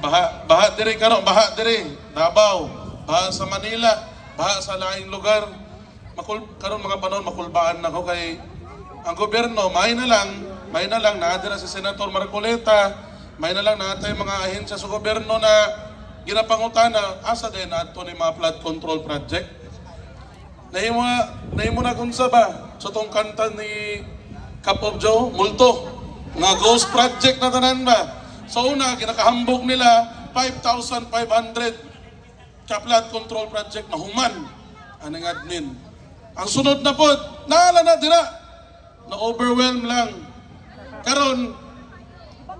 Baha, baha dire karon, baha dire, Davao, baha sa Manila, baha sa laing lugar. Makul karon mga panon makulbaan na ko kay ang gobyerno may na lang, may na lang naadira si Senator Marcoleta, may na lang natay mga ahensya sa gobyerno na ginapangutana asa din adto ni mga flood control project. Nahimo na, nahimo na kung ba, sa tong kanta ni Cup of Joe, multo. Nga ghost project na tanan ba? Sa una, ginakahambog nila 5,500 ka flood control project mahuman. Anong admin. Ang sunod na po, naala na dira. Na-overwhelm lang. Karon,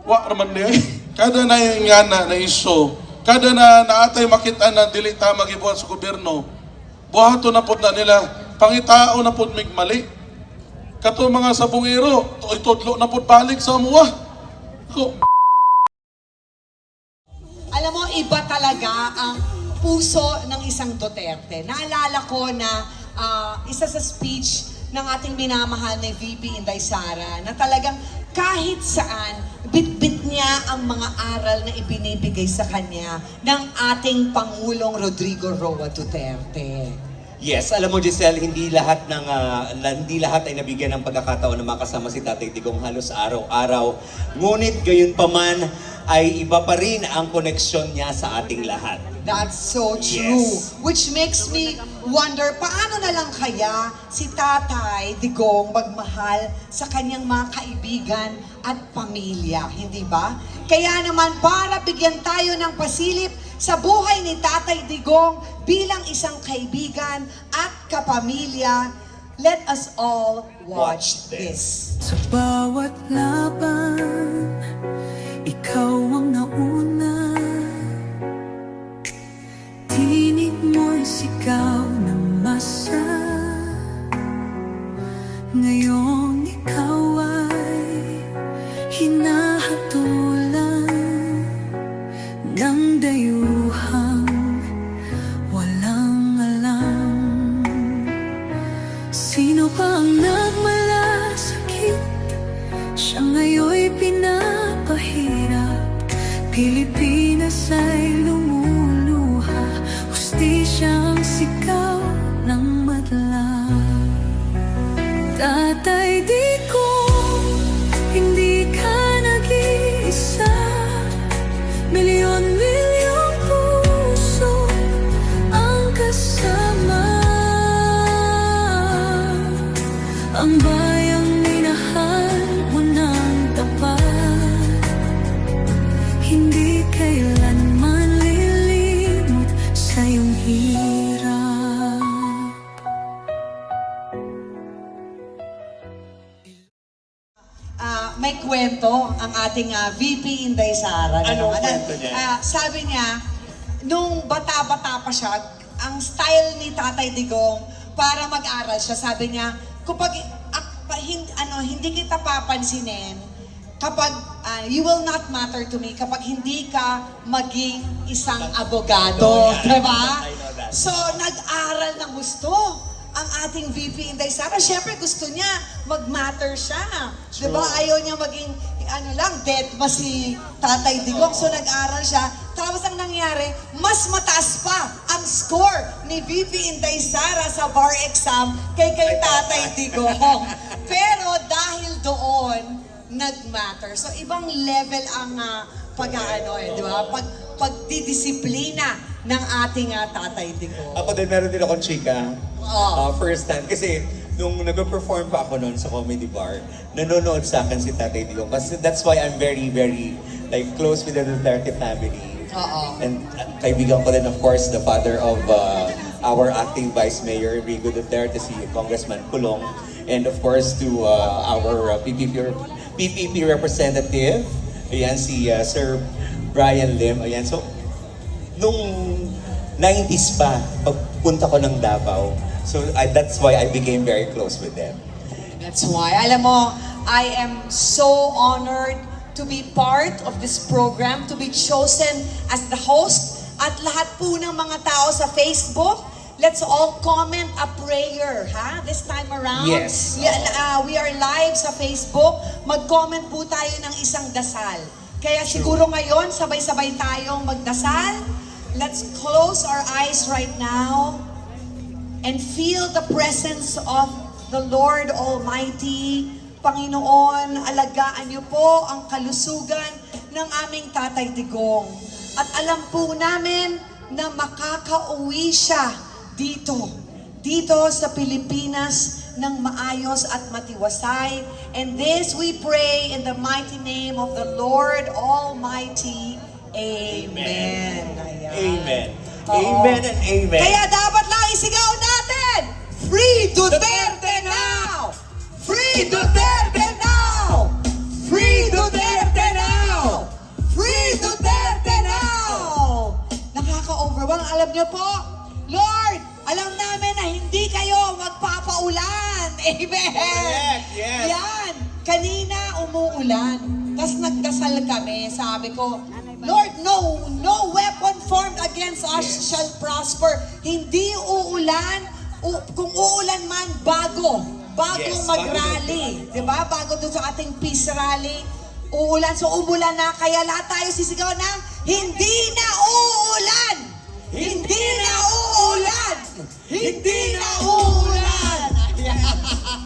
wa raman niya. Kada na yung nga na, na iso, kada na naatay makita na dili ta magibuhat sa gobyerno, buhato na pod na nila, pangitao na pod mig mali. Kato mga sabungero, itudlo na pod balik sa amuwa. Ko, Alam mo, iba talaga ang puso ng isang Duterte. Naalala ko na ah, isa sa speech ng ating minamahal na VP Inday Sara na talagang kahit saan, bitbit niya ang mga aral na ibinibigay sa kanya ng ating Pangulong Rodrigo Roa Duterte. Yes, alam mo Giselle, hindi lahat ng la- hindi lahat ay nabigyan ng pagkakataon na makasama si Tatay Digong halos araw-araw. Ngunit gayon pa man ay iba pa rin ang koneksyon niya sa ating lahat. That's so true. Yes. Which makes me wonder, paano na lang kaya si Tatay Digong magmahal sa kanyang mga kaibigan at pamilya, hindi ba? Kaya naman para bigyan tayo ng pasilip sa buhay ni Tatay Digong bilang isang kaibigan at kapamilya, let us all watch Watch this. Sa bawat laban, Siya ngayon'y pinapahirap. Pilipinas ay lumuluha ang ating ah, VP Inday Sara. Anong naman. kwento niya? Ah, sabi niya, nung bata-bata pa siya, ang style ni Tatay Digong para mag-aral siya, sabi niya, kapag ak, pa- hin, ano, hindi kita papansinin, kapag ah, you will not matter to me kapag hindi ka maging isang abogado, Yeah. di ba? I know that. So, nag-aral ng gusto ang ating VP Inday Sara. Siyempre, gusto niya mag-matter siya. Di ba? Ayaw niya maging, ano lang, dead ba si Tatay Digong. So, nag-aral siya. Tapos ang nangyari, mas mataas pa ang score ni VP Inday Sara sa bar exam kay kay Tatay Digong. Pero dahil doon, nag-matter. So, ibang level ang ah, pag-ano eh, di ba? Pag, pagdidisiplina ng ating ah, Tatay Digong. Ako din meron din akong chika. Oo. Uh, first time. Kasi nung nag-perform pa ako noon sa comedy bar, nanonood sa akin si Tatay Digong. Kasi that's why I'm very, very like close with the Duterte family. Oo. And uh, kaibigan ko din of course the father of uh, our acting Vice Mayor Rigo Duterte, si Congressman Pulong. And of course to uh, our uh, PPP, PPP representative, ayan si uh, Sir Brian Lim. Ayan, so nung 90s pa, pagpunta ko ng Davao. So I, that's why I became very close with them. That's why. Alam mo, I am so honored to be part of this program, to be chosen as the host. At lahat po ng mga tao sa Facebook, let's all comment a prayer, ha? This time around. Yes. Yeah, uh, we are live sa Facebook. Mag-comment po tayo ng isang dasal. Kaya siguro ngayon, sabay-sabay tayong magdasal. Let's close our eyes right now and feel the presence of the Lord Almighty. Panginoon, alagaan niyo po ang kalusugan ng aming Tatay Digong. At alam po namin na makakauwi siya dito, dito sa Pilipinas ng maayos at matiwasay. And this we pray in the mighty name of the Lord Almighty. Amen. Ayan. Amen. Oo. Amen and amen. Kaya dapat lang isigaw natin, Free Duterte now! Free Duterte now! Free Duterte now! Free Duterte now! Nakaka-overwhelm. Alam niyo po, Lord, alam namin na hindi kayo magpapaulan. Amen! Correct, yes. Yan. Kanina umuulan. Tapos nagdasal kami. Sabi ko, Lord, no, no weapon formed against us shall prosper. Hindi uulan. U- kung uulan man, bago. Bagong Yes, bago mag-rally. Di ba? Bago doon sa ating peace rally. Uulan. So umulan na. Kaya lahat tayo sisigaw ng, hindi na uulan! Hindi na uulan! Hindi na uulan!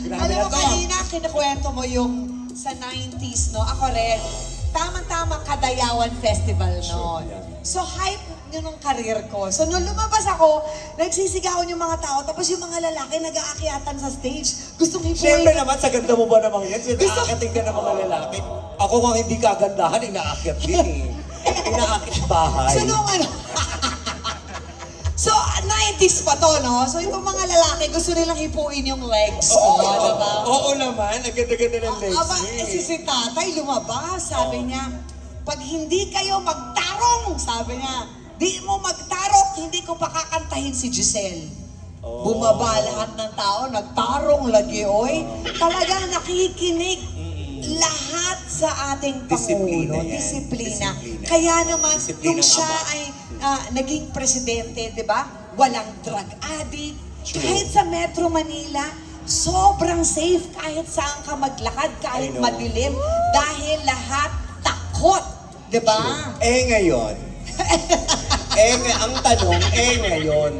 Grabe Alam na mo, to. kanina kinukwento mo yung sa 90s, no? Ako rin, tamang-tama Kadayawan Festival noon. So, hype yun ng karir ko. So, nung lumabas ako, nagsisigawan yung mga tao, tapos yung mga lalaki nag-aakyatan sa stage. Gustong hipuin. Siyempre naman, sa ganda mo ba naman yan? Gusto- aakating ka ng mga lalaki. Ako kung hindi kagandahan, inaakyat din eh. Inaakyat bahay. So, nung ano, 90s pa to, no? So, yung mga lalaki, gusto nilang hipuin yung legs ko, Oo, diba? oo naman, ang ganda-ganda ng legs Aba, niya eh, si, si tatay lumabas, sabi niya, pag hindi kayo magtarong, sabi niya, di mo magtarong, hindi ko pakakantahin si Giselle. Oh. Bumaba lahat ng tao, nagtarong lagi, oy. Talagang nakikinig lahat sa ating Disiplina Pangulo. yan. Disiplina. Disiplina. Kaya naman, Disiplina nung ng siya ama. ay ah, naging presidente, di ba? Walang drug addict. True. Kahit sa Metro Manila, sobrang safe kahit saan ka maglakad, kahit madilim. Dahil lahat takot. Di ba? Eh ngayon, eh nga, ang tanong, eh ngayon,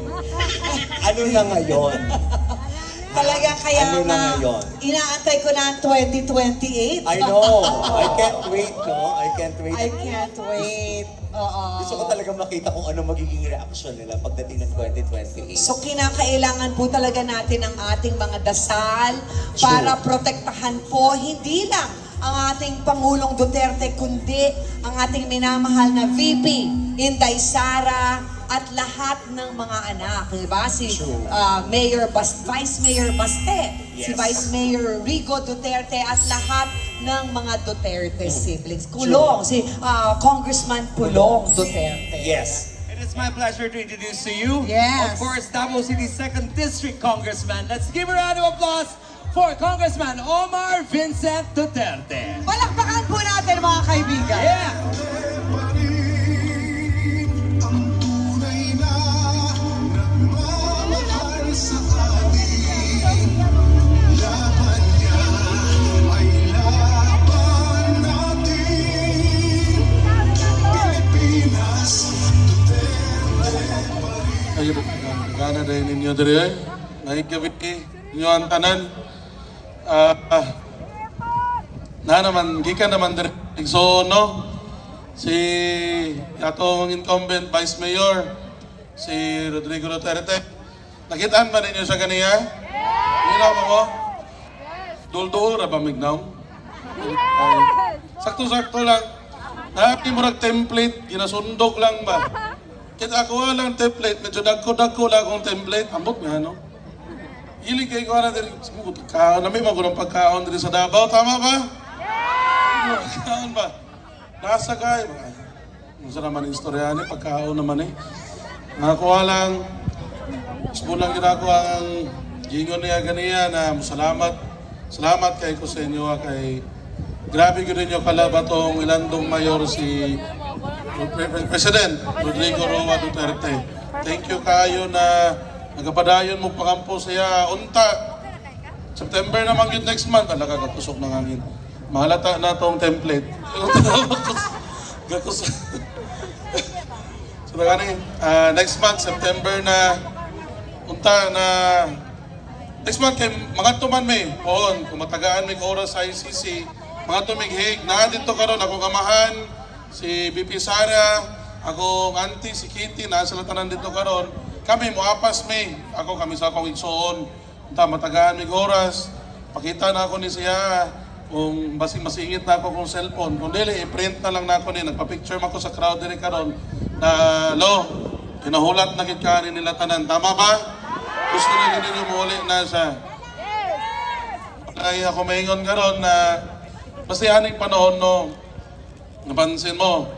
ano na ngayon? Talaga kaya Ano na nga, ngayon? inaantay ko na ang 2028. I know, I can't wait, no? I can't wait. I can't wait. Oo. Gusto ko talaga makita kung ano magiging reaction nila pagdating ng 2028. So kinakailangan po talaga natin ang ating mga dasal para protektahan po hindi lang ang ating Pangulong Duterte kundi ang ating minamahal na VP Inday Sara at lahat ng mga anak, di ba? Si True. ah, Mayor Bas Vice Mayor Baste, si Yes. Vice Mayor Rigo Duterte at lahat ng mga Duterte siblings. Kulong, si ah, Congressman Pulong Duterte. Yes. It is my pleasure to introduce to you, Yes. of course, Davao City 2nd District Congressman. Let's give a round of applause for Congressman Omar Vincent Duterte. Palakpakan po natin mga kaibigan. Yeah! Gana dahil ninyo diri ay. May gabi ninyo ang tanan. Ah, ah, na naman, gikan naman diri. So, no, si atong incumbent Vice Mayor, si Rodrigo Duterte. Nakitaan ba ninyo sa kaniya? Minaw mo mo? Dul-dul ra ba mignaw? Sakto-sakto lang. Mo template, ginasundok lang ba? Ako lang template, medyo dagko-dagko lang akong template. Ambot nga, no? Ili kay ko na din, siguro pagkaon, nami magulong pagkaon din sa Davao, tama ba? Yeah. Pagkaon ba? Nasa kay, ano sa naman yung istorya ni, pagkaon naman eh. Nakakuha lang, gusto lang ginagawa ang gingon niya ganiya na salamat, salamat kay ko sa inyo, ah, kay grabe ko rin yung kalabatong ilandong mayor si President Rodrigo Roa Duterte. Thank you kayo na nagapadayon mo pakampo siya unta. September naman yun next month, talaga katusok ng hangin. Mahalata na tong template. Gakos. so ah, next month September na unta na next month kay mga tuman may poon kung matagaan may oras sa ICC mga tumighig na dito karon ako kamahan si BP Sara ako auntie si Kitty na sila tanan dito karon. Kami moapas may. Ako kami sa akong igsoon unta matagaan may oras. Pakita na ako ni siya. Kung basing masingit na ako kung cellphone. Kung dili i-print na lang na ako ni. Nagpa-picture man ko sa crowd diri karon. Na lo kinahulat na ka nila tanan. Tama ba? Gusto na gid ninyo muli na siya. Ay ako maingon karon na basta yaning panahon no napansin mo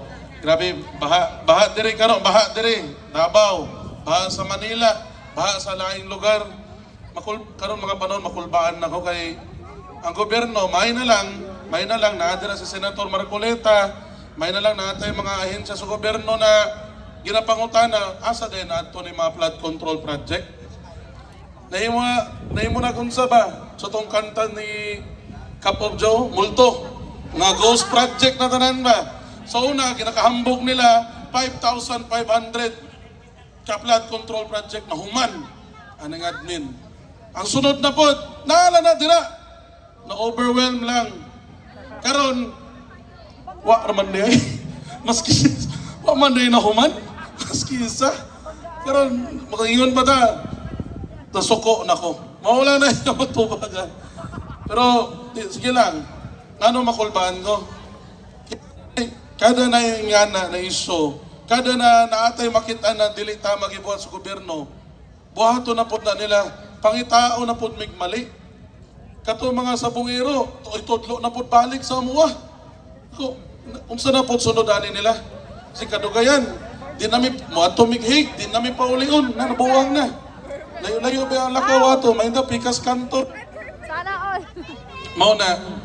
grabe baha baha diri karon baha diri Davao baha sa Manila baha sa laing lugar makul karon mga panahon makulbaan na ko kay ang gobyerno may na lang may na lang naadira si Senator Marcoleta may na lang natay mga ahensya sa gobyerno na ginapangutana asa din ato ni mga flood control project Nahimo na, nahimo na kung sa ba? Sa tong kanta ni Cup of Joe, multo. Nga ghost project na tanan ba? Sa una, ginakahambog nila 5,500 ka-flood control project na human. Anong admin. Ang sunod na po, naala na dira. Na-overwhelm lang. Karon, wa raman niya Maski, wa man na human. Maski isa. Karon, makaingon pa ta nasuko na ko. Mawala na yung magtubaga. Pero, sige lang. Ano makulbaan ko? Kada na yung nga na, na iso, kada na naatay makita na dili tama gibuhat sa gobyerno, buhato na pod na nila, pangitao na pod mig mali. Kato mga sabungero, itudlo na pod balik sa amuwa. Ko, unsa na pod sunod nila? Si kadugayan, di nami mo ato mighig, di nami paulion, na nabuwang na. Layo-layo ba ang lakaw ato, may pikas kanto. Sana all. Mao na,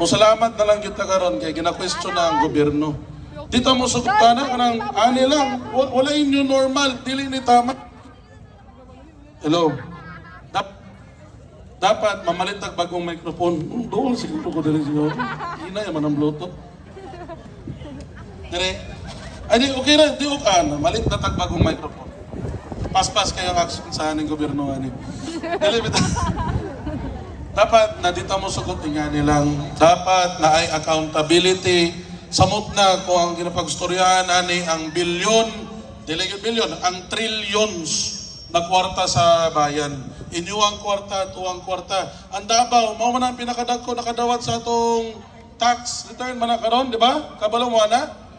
mo salamat na lang yun na karon kay gina-question na ang gobyerno. Dito mo sugutan na kanang ani lang, wa- wala inyo normal, dili ni tama. Hello. Dap dapat mamalit ang bagong microphone. Hmm, doon siguro ko dili siguro. Ina yaman ang bluetooth. Dire. Ay, di, okay na, di okay na. Malit na tag bagong microphone. Pas-pas kayo ang action sa aning gobyerno ani. Dili bitaw. Dapat na dito mo sugot nga nilang dapat na ay accountability. Samot na kung ang ginapagstoryahan ani ang bilyon dili bilyon ang trillions na kwarta sa bayan. Inyo ang kwarta tuwang kwarta. Ang Davao mao man ang pinakadagko nakadawat sa atong tax return man karon di ba? Kabalo mo na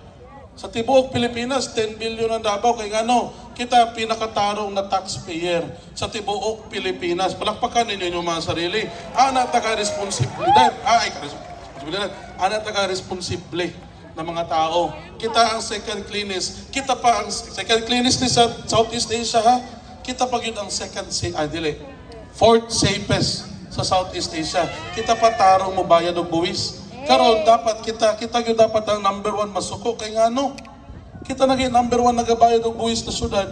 sa tibuok Pilipinas, 10 billion ang Davao. Kaya nga no, kita pinakatarong na taxpayer sa tibuok Pilipinas. Palakpakan ninyo yung mga sarili. Ana taga-responsibilidad. Ah, ay, responsibilidad. Ana taga-responsible ng mga tao. Kita ang second cleanest. Kita pa ang second cleanest ni sa Southeast Asia ha. Kita pa yun ang second, sa- ah, dili. Fourth safest sa Southeast Asia. Kita pa tarong mo bayad og buwis. Karon dapat kita kita gyud dapat ang number one masuko kay ngano kita naging number one nagabayad og buwis na syudad.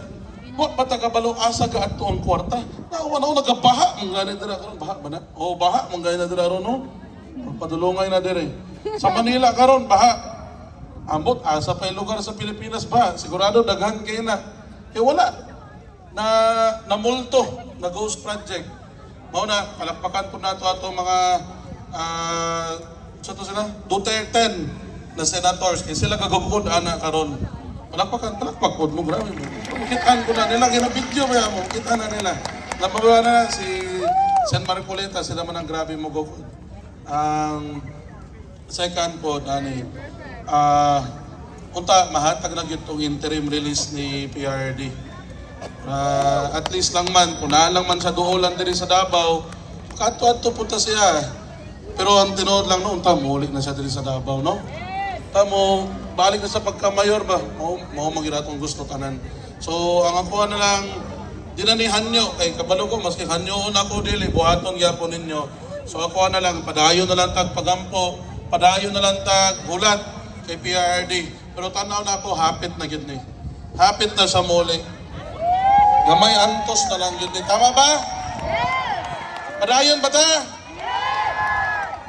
Wa pa ta kabalo asa ga adto ang kwarta. Na wala na nagabaha mong gani dira karon. Baha ba na? O baha mong gani na dira ron no? Padulongay na dire. Sa Manila karon baha. Ambot asa pa lugar sa Pilipinas ba sigurado daghan kay na. Kay wala. Na namulto na ghost project. Mao na palakpakan po nato ato mga ah sa to sila? Duterte na senators. Kay sila kagugod ana karon palakpakan palakpak pod mo grabe mo. Kitaan ko na nila gina video ba mo kita na nila. Nabawa na si San Marcoleta sila man ang grabe mo gugod ang second po ani ah unta mahatag na gyud tong interim release ni PRD Ah, at least lang man, kung naan lang man sa duolan diri sa Davao, kato-ato punta siya. Pero ang tinood lang noon, tamo, ulit na siya diri sa Davao, no? Tamo, balik na sa pagka-mayor ba? Mao, mao magiratong gusto tanan. So, ang ako na lang, di na ni Hanyo, kay kabalo ko, maski Hanyo na ko dili, buhaton gyapon ninyo. So ako na lang, padayon na lang tag pagampo, padayon na lang tag hulat kay PRD. Pero tanaw na ako, hapit na gid ni. Hapit na sa muli. Gamay antos na lang yun. Tama ba? Padayon ba ta?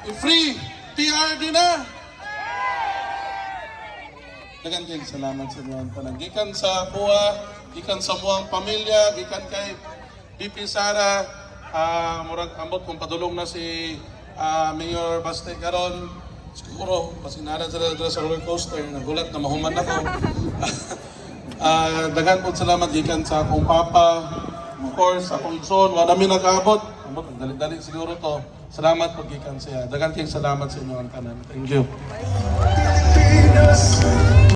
I-free PRD na! Dagan kayong salamat sa inyo ang tanan. Gikan sa kuha, gikan sa muang pamilya, gikan kay BP Sara, ah murag ambot kung padulong na si ah, Mayor Baste karon. Siguro, pasinara sila sa roller coaster, nagulat na mahuman ako. Ah, dagan po salamat gikan sa akong papa, of course, akong son, wala mi nag-abot. Ambot, ang dali-dali siguro to. Salamat po gikan siya. Dagan kayong salamat sa inyo ang tanan. Thank you.